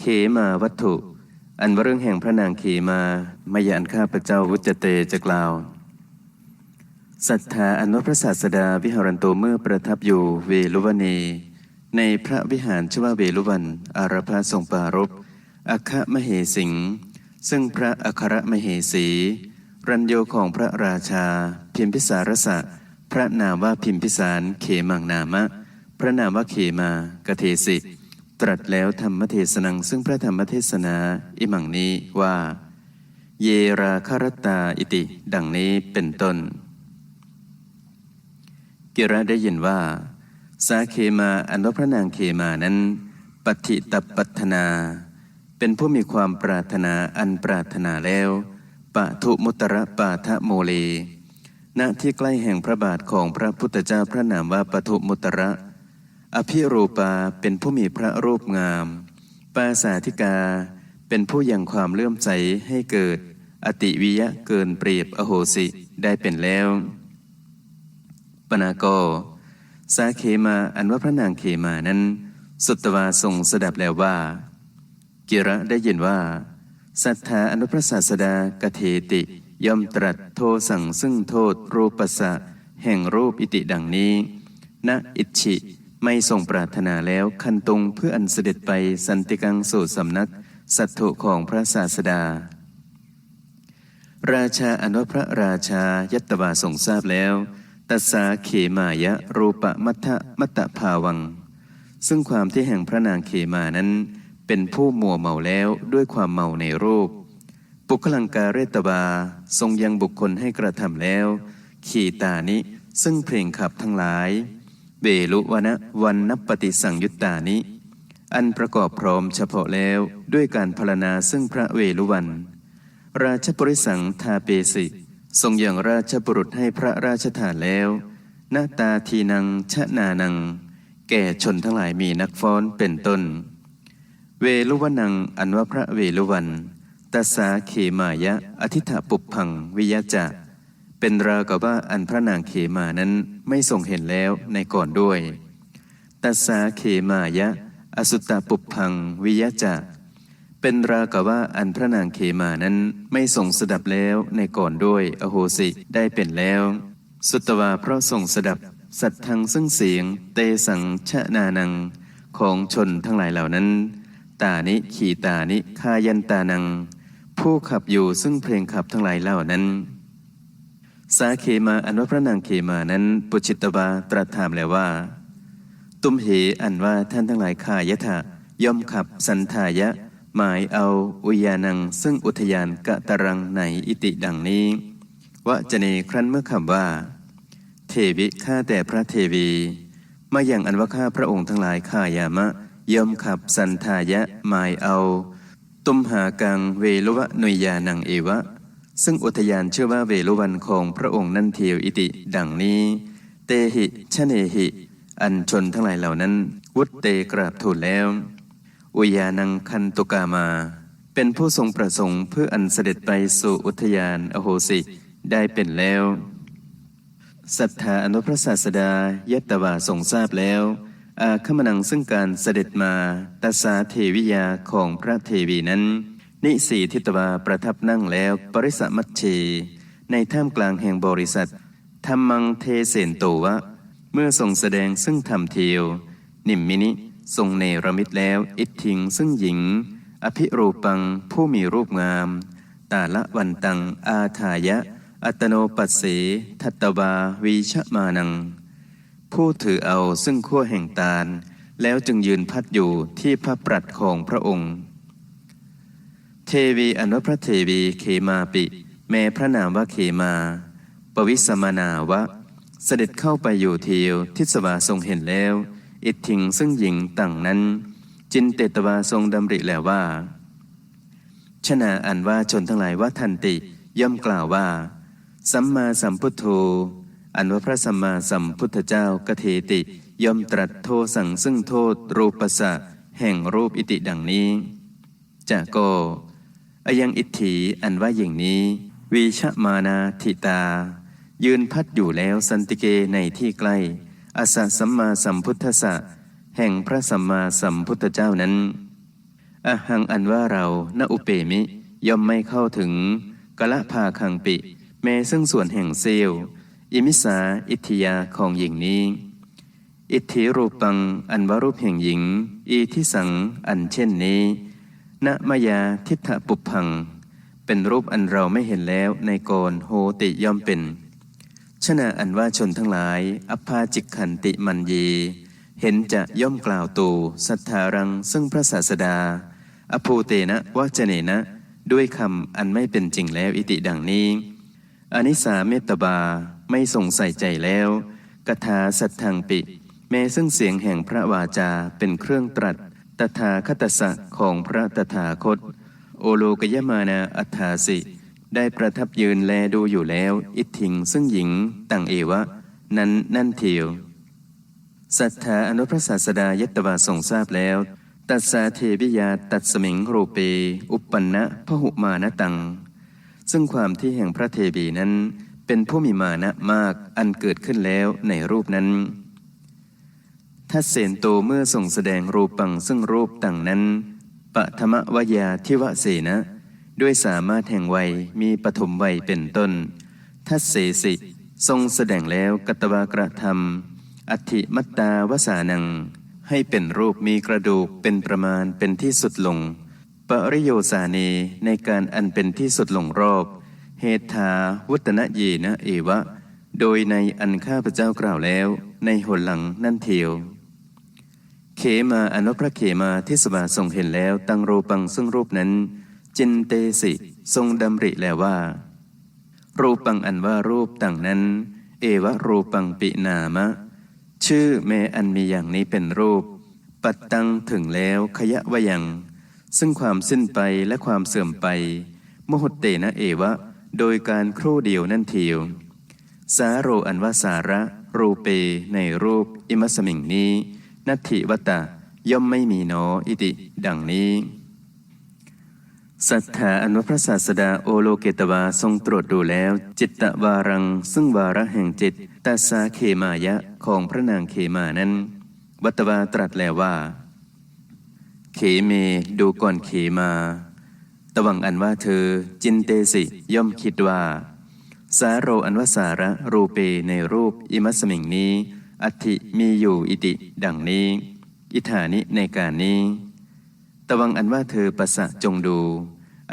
เขมาวัตถุ อันว่าเรื่องแห่งพระนางเขมามายันข้าพระเจ้าวุจเตจะกล่าวศรัทธาอันว่าพระศาสดาวิหารันโตเมื่อประทับอยู่เวลุวเนในพระวิหารชื่อว่าเวลุวัน อารพาทรงปรารภอัคมเหสิง ซึ่งพระอัครมเหสี รัญโยของพระราชา พิมพิสารสะ พระนามว่าพิมพิสารเขมังนามะ พระนามว่าเขมากเทสิ ตรัสแล้วธรรมเทศนังซึ่งพระธรรมเทศนาอิมังนี้ว่า เยราคารตาอิติ ดังนี้เป็นต้น กิระได้ยินว่า สาเคมาอันว่าพระนางเคมานั้นปฏิตปัตนา เป็นผู้มีความปรารถนาอันปรารถนาแล้วปะทุมุตระปาทะโมเล ณที่ใกล้แห่งพระบาทของพระพุทธเจ้าพระนามว่าปทุมุตระ อภิรูปาเป็นผู้มีพระรูปงาม ปาสาธิกา เป็นผู้ยังความเลื่อมใสให้เกิด อติวิยะเกินเปรียบอโหสิได้เป็นแล้ว ปนาโกสาเขมาอันว่าพระนางเขมานั้น สุตวาทรงสดับแล้วว่า กิระได้ยินว่าศรัทธาอนุพระศาสดากเทติ ย่อมตรัสโทสั่งซึ่งโทษรูปสะแห่งรูปอิติดังนี้ณอิชิ ไม่ทรงปรารถนาแล้วคันตุงเพื่ออันเสด็จไปสันติกังสู่สำนัก สัตถุของพระศาสดา ราชาอนุพระราชายัตตวาทรงทราบแล้วตัสสาเขมายะรูปมัทธมัตตภาวัง ซึ่งความที่แห่งพระนางเขมานั้น เป็นผู้มัวเมาแล้วด้วยความเมาในรูป ปุคลังการเรตบาทรงยังบุคคลให้กระทำแล้ว ขีตานิซึ่งเพลงขับทั้งหลาย เบลุวนะวันนปฏิสังยุตตานิอันประกอบพร้อมเฉพาะแล้วด้วยการพรณนาซึ่งพระเวลุวัน ราชบริสังทาเปสิ ทรงอย่างราชบุรุษให้พระราชทานแล้ว หน้าตาทีนังชะนานัง แก่ชนทั้งหลายมีนักฟ้อนเป็นต้น เวลุวนังอันว่าพระเวลุวันตัสาเขมายะอธิฐปุปพังวิยะจะเป็นราวกับว่าอันพระนางเขมานั้น ไม่ทรงเห็นแล้วในก่อนด้วยตัสสาเขมายะ อสุตตปุพังวิยะจะเป็นรากับว่าอันพระนางเขมานั้นไม่ทรงสดับแล้วในก่อนด้วยอโหสิได้เป็นแล้ว สุตวาเพราะทรงสดับ สัตทังซึ่งเสียง เตสังชะนานัง ของชนทั้งหลายเหล่านั้น ตานิขีตานิคายันตานัง ผู้ขับอยู่ซึ่งเพลงขับทั้งหลายเหล่านั้น สาเขมาอันว่าพระนางเขมานั้นปุจิตวาตรัสถามแล้วว่า ตุมเหอันว่าท่านทั้งหลายขายะถะย่อมขับสันทายะ หมายเอาอุยานัง ซึ่งอุทยานกะตรังในอิติดังนี้วะจะเนครั้นเมื่อคำว่า เทวิข้าแต่พระเทวีมาอย่างอันว่าข้าพระองค์ทั้งหลายข้ายามะย่อมขับสันทายะหมายเอา ตุมหากังเวลวะนุยานังเอวะ ซึ่งอุทยานชื่อว่าเวลุวันของพระองค์นั่นเทียวอิติ ดังนี้ เตหิชะเนหิ อันชนทั้งหลายเหล่านั้น วุตเตกราบทูลแล้ว อุยานังคันตุกามา เป็นผู้ทรงประสงค์เพื่ออันเสด็จไปสู่อุทยานอโหสิได้เป็นแล้วศรัทธาอนุพระศาสดายัตตวาทรงทราบแล้ว อาคมนังซึ่งการเสด็จมาตาสาเทวิยาของพระเทวีนั้น นิสีทิตวาประทับนั่งแล้วปริสมัชเช ในท่ามกลางแห่งบริษัทธรรมังเทเสนโตวะ เมื่อทรงแสดงซึ่งธรรมเทียว นิมมินิทรงเนรมิตแล้ว อิทธิงซึ่งหญิง อภิรูปังผู้มีรูปงาม ตาละวันตัง อาทายะ อัตโนปัสเสทัตวาวีชะมานัง ผู้ถือเอาซึ่งขั้วแห่งตาล แล้วจึงยืนพัดอยู่ที่พระปรัดของพระองค์ เทวีอนุพระเทวีเขมาปิ แม้พระนามว่าเขมา ปวิสมานาวะ เสด็จเข้าไปอยู่เทียวทิศวาทรงเห็นแล้ว อิทธิงซึ่งหญิงต่างนั้น จินเตตวาทรงดำริแล้วว่า ชนะอันว่าชนทั้งหลายว่าทันติย่อมกล่าวว่า สัมมาสัมพุทโธอันว่าพระสัมมาสัมพุทธเจ้ากเทติย่อมตรัสโทสั่งซึ่งโทษรูปสะแห่งรูปอิติดังนี้จากโก อยังอิทถีอันว่าอย่างนี้ วีชมานาทิตา ยืนพัดอยู่แล้วสันติเกในที่ใกล้อาสะสัมมาสัมพุทธสะแห่งพระสัมมาสัมพุทธเจ้านั้นอหังอันว่าเราณอุเปมิ ย่อมไม่เข้าถึงกะละพาคังปิ แม้ซึ่งส่วนแห่งเซลอิมิสาอิทธิยาของหญิงนี้ อิทธิรูปังอันวรูปแห่งหญิง อีที่สังอันเช่นนี้ ณมายาทิฏฐปุพัง เป็นรูปอันเราไม่เห็นแล้วในกนโหติย่อมเป็นชนะอันว่าชนทั้งหลาย อภาจิกขันติมันยีเห็นจะย่อมกล่าวตูสัทธารัง ซึ่งพระศาสดา อภูเตนะวจเนนะ ด้วยคำอันไม่เป็นจริงแล้วอิติดังนี้ อนิสาเมตตบาไม่ทรงใส่ใจแล้วกถาสัทธังปิ แม้ซึ่งเสียงแห่งพระวาจาเป็นเครื่องตรัส ตถาคตสะของพระตถาคต โอโลกยมานาอัฏฐาสิ ได้ประทับยืนแลดูอยู่แล้ว อิทิงซึ่งหญิงต่างเอวะ นั้นนั่นเทียวศรัทธาอนุพระศาสดายตวาทรงทราบแล้ว ตัสสาเทวิยาตัดสมิงโรเป อุปปันนะพหุมานตัง ซึ่งความที่แห่งพระเทวีนั้น เป็นผู้มีมานะมากอันเกิดขึ้นแล้วในรูปนั้น ทัศเสนโตเมื่อส่งแสดงรูปังซึ่งรูปต่างนั้นปะธรรมวยาทิวเสนะ ด้วยสามารถแห่งวัยมีปฐมวัยเป็นต้น ทัศเสสิ ทรงแสดงแล้วกตวากระทำอัติมัตตาวสานัง ให้เป็นรูปมีกระดูกเป็นประมาณเป็นที่สุดลง ปริโยสาเนในการอันเป็นที่สุดลงรอบ เหตถาวุตนะเยนะเอวะ โดยในอันข้าพเจ้ากล่าวแล้ว ในหนหลังนั่นเทียว เขมาอนุพระเขมาที่สบาทรงเห็นแล้ว ตั้งรูปังซึ่งรูปนั้น จินเตสิ ทรงดำริแล้วว่า รูปังอันว่ารูปต่างนั้น เอวะรูปังปินามะ ชื่อแม้อันมีอย่างนี้เป็นรูป ปัดตังถึงแล้วขยะวยัง ซึ่งความสิ้นไปและความเสื่อมไป มหตเตนะเอวะ โดยการครู่เดียวนั่นเทียว สาโรอันว่าสาระ รูเปในรูป อิมัสมิงนี้ นัตถิวตะ ย่อมไม่มีหนออิติ ดังนี้ สัทธาอนุพระศาสดาโอโลเกตวาทรงตรวจดูแล้ว จิตตวารัง ซึ่งวาระแห่งจิตตัสาเขมายะของพระนางเขมานั้น วัตวาตรัสแล้วว่า เขเมดูก่อนเขมาตวังอันว่าเธอ จินเตสิย่อมคิดว่า สาโรอันวสาระรูเปในรูปอิมัสมิงนี้ อัติมีอยู่อิติ ดังนี้ อิธานิในการนี้ ตวังอันว่าเธอประสะจงดู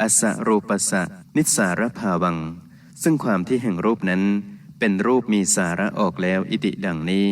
อสะรูปัสสะนิสารภาวัง ซึ่งความที่แห่งรูปนั้น เป็นรูปมีสาระออกแล้วอิติดังนี้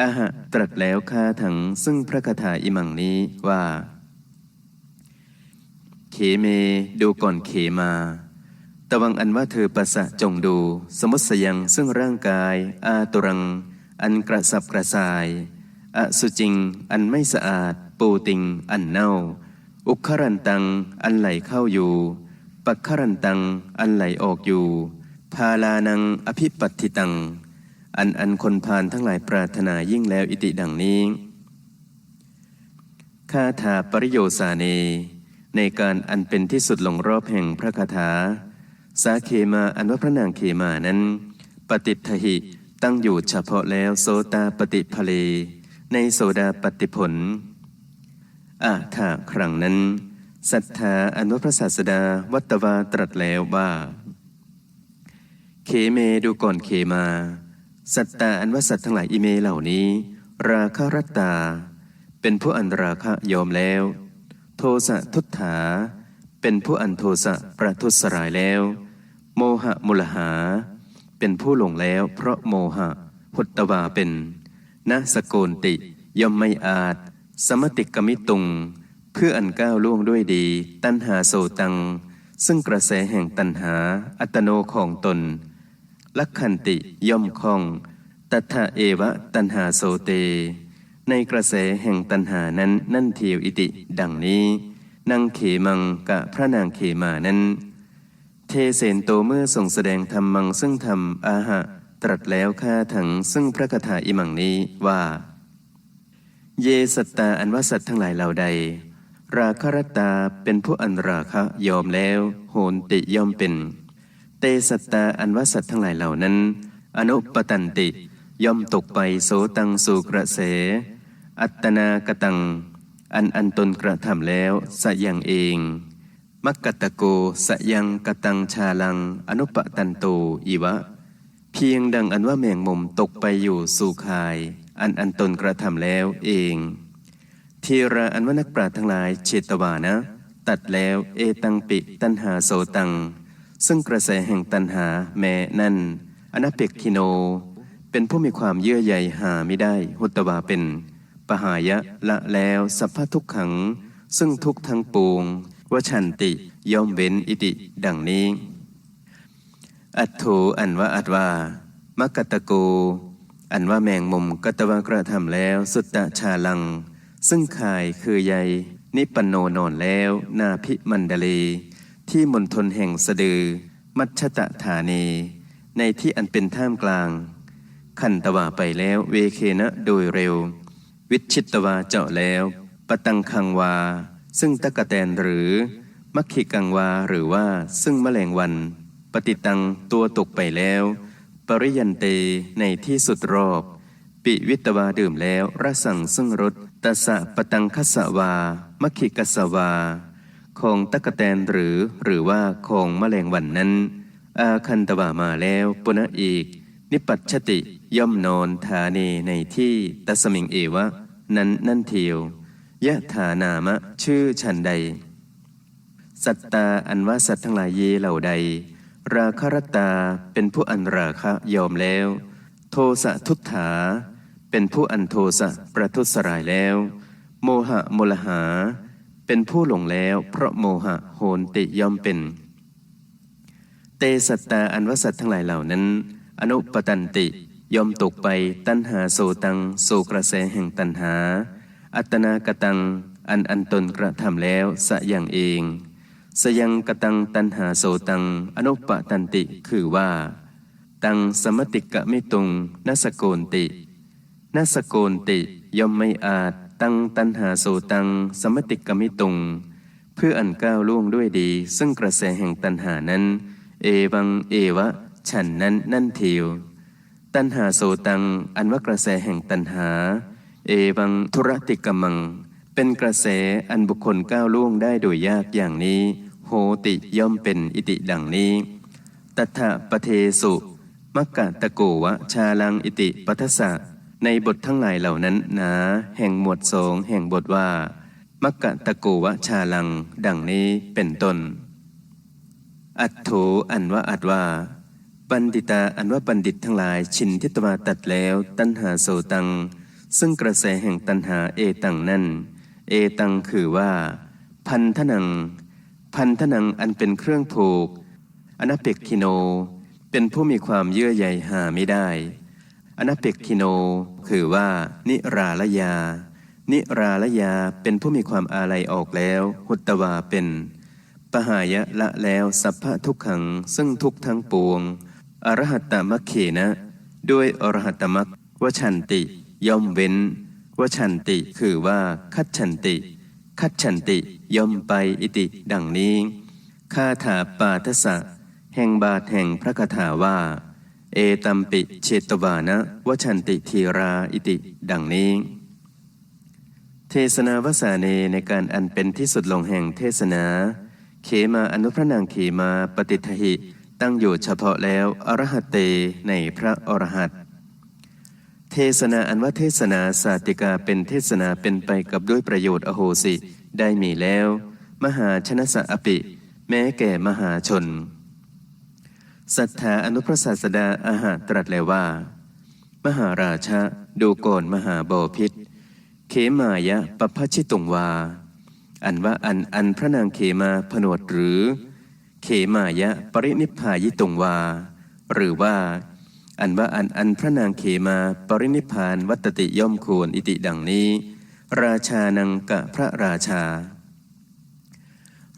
อาหะตรัสแล้วคาถังซึ่งพระคาถาอิมังนี้ว่า เขเมดูก่อนเขมาตวังอันว่าเธอประสะจงดู สมุสยังซึ่งร่างกาย อาตุรัง อันกระสับกระส่าย อสุจิง อันไม่สะอาด ปูติง อันเน่า อุคครันตัง อันไหลเข้าอยู่ ปักขรันตัง อันไหลออกอยู่ พาลานัง อภิปัติตัง อันอันคนพานทั้งหลายปรารถนายิ่งแล้วอิติดังนี้คาถาปริโยสาเน ในการอันเป็นที่สุดหลงรอบแห่งพระคาถา สาเคมาอันว่าพระนางเคมานั้น ปฏิทหิ ตั้งอยู่เฉพาะแล้วโสตาปฏิภเลในโสดาปฏิผลอาถาครั้งนั้นศรัทธาอนุพระศาสดาวัตวาตรัสแล้วว่าเขเมดูก่อนเขมา สัตตาอันว่าสัตว์ทั้งหลายอิเมเหล่านี้ ราคารัตตา เป็นผู้อันราคะยอมแล้ว โทสะทุตถา เป็นผู้อันโทสะประทุษรายแล้ว โมหะมุลหา เป็นผู้หลงแล้วเพราะโมหะหุตตวาเป็นนะสโกนติ ย่อมไม่อาจ สมติกมิตุง เพื่ออันก้าวล่วงด้วยดี ตัณหาโสตัง ซึ่งกระแสแห่งตัณหา อัตโนของตน ลักขันติย่อมคล่องตัทธะเอวะตันหาโสเต ในกระแสแห่งตันหานั้นนั่นเทียวอิติ ดังนี้นางเขมังกะพระนางเขมานั้น เทเสนโตเมื่อส่งแสดงธรรมังซึ่งธรรมอาหะ ตรัสแล้วข้าถังซึ่งพระคาถาอิมังนี้ว่า เยสัตตาอันว่าสัตว์ทั้งหลายเหล่าใด ราคารตาเป็นผู้อันราคะยอมแล้ว โหนติย่อมเป็น เตสัตตาอันว่าสัตว์ทั้งหลายเหล่านั้น อนุปตันติย่อมตกไปโสตังสู่กระแส อัตตนากตัง อันอันตนกระทำแล้วสะยังเอง มักกะตะโกสยังกะตังชาลัง อนุปะตันโตอีวะ เพียงดังอันว่าแมงมุมตกไปอยู่สู่คาย อันอันตนกระทำแล้วเองทีระอันว่านักปราชญ์ทั้งหลายเชตวานะ ตัดแล้วเอตังปิตันหาโสตัง ซึ่งกระแสแห่งตันหาแม้นั่น อนาเปกคิโน เป็นผู้มีความเยื่อใยหาไม่ได้หุตวาเป็น ปหายะละแล้วสัพพทุกขัง ซึ่งทุกทั้งปวง วชันติย่อมเว้นอิติดังนี้ อัตโถอันว่าอัตวามักกะตะโก อันว่าแมงมุมกัตวากระทำแล้ว สุตตะชาลัง ซึ่งข่ายคือใยนิปปนโนนอนแล้ว นาพิมันดาเลที่มณฑลแห่งสะดือ มัชชตะฐานี ในที่อันเป็นท่ามกลาง ขันตวาไปแล้วเวเคนะโดยเร็ว วิชิตวาเจาะแล้ว ปตังคังวา ซึ่งตะกะแตนหรือ มัคคิกังวาหรือว่าซึ่งแมลงวัน ปฏิตังตัวตกไปแล้ว ปริยันเตในที่สุดรอบ ปิวิตวาดื่มแล้วระสังซึ่งรสตสะปตังคสวา มัคคิกัสวา ของตะกะแตนหรือหรือว่าของแมลงวันนั้น อาคันตวามาแล้วปุณะอีก นิปัชชติย่อมนอนฐานีในที่ตัสมิงเอวะ นั้นนั่นเทียว ยะฐานามะ ชื่อฉันใด สัตตาอันว่าสัตว์ทั้งหลายเยเหล่าใด ราคารตาเป็นผู้อันราคะยอมแล้ว โทสะทุตถา เป็นผู้อันโทสะประทุษร้ายแล้ว โมหะมลหา เป็นผู้หลงแล้ว เพราะโมหะโหนติยอมเป็น เตสัตตาอันว่าสัตว์ทั้งหลายเหล่านั้น อนุปตันติยอมตกไปตัณหาโสตังโสกระแสแห่งตัณหา อัตนากตัง อันอันตนกระทำแล้วสะอย่างเอง สยังกตังตันหาโสตัง อนุปตันติคือว่า ตังสมติกะไม่ตุงนัสโกนตินัสโกนติย่อมไม่อาจตังตันหาโสตัง สมติกะมิตุง เพื่ออันก้าวล่วงด้วยดี ซึ่งกระแสแห่งตันหานั้น เอวังเอวะ ฉันนั้นนั่นเทียว ตันหาโสตัง อันว่ากระแสแห่งตันหา เอวังธุรติกะมัง เป็นกระแสอันบุคคลก้าวล่วงได้โดยยากอย่างนี้ โหติย่อมเป็นอิติดังนี้ตัทะปะเทสุมักกะตะโกวะชาลังอิติปัทสะในบททั้งหลายเหล่านั้นหนาแห่งหมวดสองแห่งบทว่า มักกะตะโกวะชาลัง ดังนี้เป็นต้น อัตโถอันว่าอัดว่าปันดิตาอันว่าปันดิตทั้งหลายชินทิตวาตัดแล้ว ตัณหาโสตัง ซึ่งกระแสแห่งตัณหาเอตังนั่นเอตังคือว่า พันธนัง พันธนังอันเป็นเครื่องผูก อนาเปกคิโน เป็นผู้มีความเยื่อใยหาไม่ได้ อนาเปกคิโน คือว่า นิราลยา นิราลยาเป็นผู้มีความอาลัยออกแล้ว หุตตวาเป็น ปหายะละแล้วสัพพะทุกขัง ซึ่งทุกทั้งปวง อรหัตตมัคเขนะ ด้วยอรหัตตมัควชันติ ย่อมเว้นวชันติคือว่าคัดฉันติ คัดฉันติย่อมไปอิติดังนี้คาถาปาทสะ แห่งบาทแห่งพระคาถาว่า เอตัมปิเชตวานะวชันติทีราอิติดังนี้ เทศนาวสาเนในการอันเป็นที่สุดลงแห่งเทศนา เขมาอนุพระนางเขมาปฏิทหิตั้งอยู่เฉพาะแล้วอรหัตเตในพระอรหัต เทศนาอันว่าเทศนาสาติกาเป็นเทศนาเป็นไปกับด้วยประโยชน์อโหสิได้มีแล้ว มหาชนะสะอปิ แม้แก่มหาชนสัทธาอนุพระศาสดาอาหารตรัสแล้วว่า มหาราชะดูก่อนมหาบอพิษเขมายะปพชิตุงวา อันว่าอันอันพระนางเขมาผนวดหรือ เขมายะปรินิพพายิตุงวา หรือว่า อันว่าอันอันพระนางเขมาปรินิพานวัตติย่อมควรอิติดังนี้ ราชานังกะพระราชา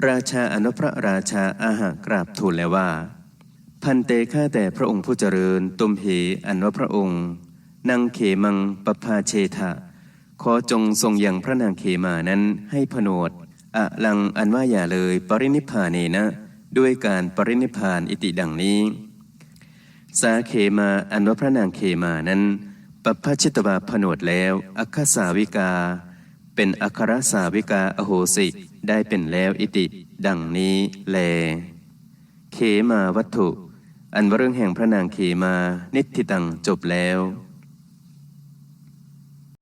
ราชาอนุพระราชาอาหากราบทูลแล้วว่า พันเตข้าแต่พระองค์ผู้เจริญตุมเหอันว่าพระองค์นางเขมังปภาเชทะขอจงทรงยังพระนางเขมานั้นให้ผนวดอะลังอันว่าอย่าเลยปรินิพาเนนะ ด้วยการปรินิพานอิติดังนี้ สาเขมาอันว่าพระนางเขมานั้นปพชิตวาผนวดแล้ว อัคสาวิกา เป็นอัครสาวิกาอโหสิ ได้เป็นแล้วอิติ ดังนี้แลเขมาวัตถุ อันว่าเรื่องแห่งพระนางเขมา นิทิตังจบแล้ว